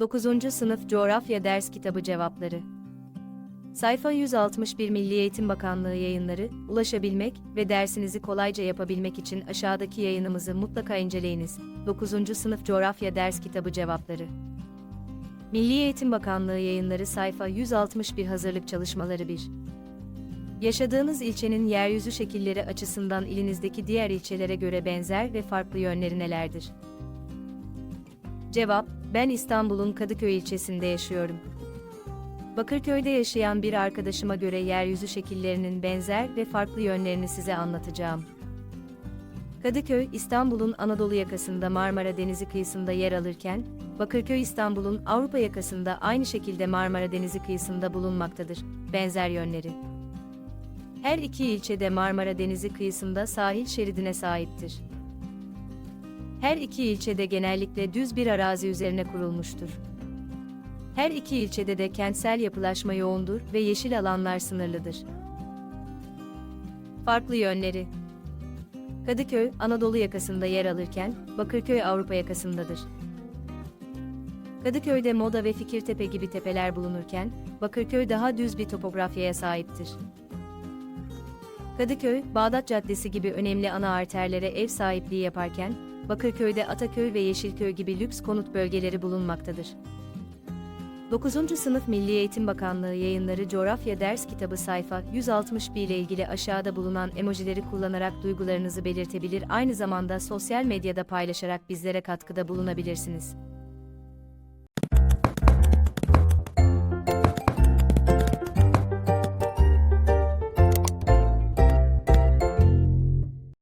9. Sınıf Coğrafya Ders Kitabı Cevapları Sayfa 161 Milli Eğitim Bakanlığı yayınları, ulaşabilmek ve dersinizi kolayca yapabilmek için aşağıdaki yayınımızı mutlaka inceleyiniz. 9. Sınıf Coğrafya Ders Kitabı Cevapları Milli Eğitim Bakanlığı yayınları sayfa 161 Hazırlık Çalışmaları 1 Yaşadığınız ilçenin yeryüzü şekilleri açısından ilinizdeki diğer ilçelere göre benzer ve farklı yönleri nelerdir? Cevap, ben İstanbul'un Kadıköy ilçesinde yaşıyorum. Bakırköy'de yaşayan bir arkadaşıma göre yeryüzü şekillerinin benzer ve farklı yönlerini size anlatacağım. Kadıköy, İstanbul'un Anadolu yakasında Marmara Denizi kıyısında yer alırken, Bakırköy İstanbul'un Avrupa yakasında aynı şekilde Marmara Denizi kıyısında bulunmaktadır. Benzer yönleri. Her iki ilçede Marmara Denizi kıyısında sahil şeridine sahiptir. Her iki ilçede genellikle düz bir arazi üzerine kurulmuştur. Her iki ilçede de kentsel yapılaşma yoğundur ve yeşil alanlar sınırlıdır. Farklı yönleri Kadıköy, Anadolu yakasında yer alırken, Bakırköy Avrupa yakasındadır. Kadıköy'de Moda ve Fikirtepe gibi tepeler bulunurken, Bakırköy daha düz bir topografyaya sahiptir. Kadıköy, Bağdat Caddesi gibi önemli ana arterlere ev sahipliği yaparken, Bakırköy'de Ataköy ve Yeşilköy gibi lüks konut bölgeleri bulunmaktadır. 9. Sınıf Milli Eğitim Bakanlığı yayınları Coğrafya Ders Kitabı sayfa 161 ile ilgili aşağıda bulunan emojileri kullanarak duygularınızı belirtebilir aynı zamanda sosyal medyada paylaşarak bizlere katkıda bulunabilirsiniz.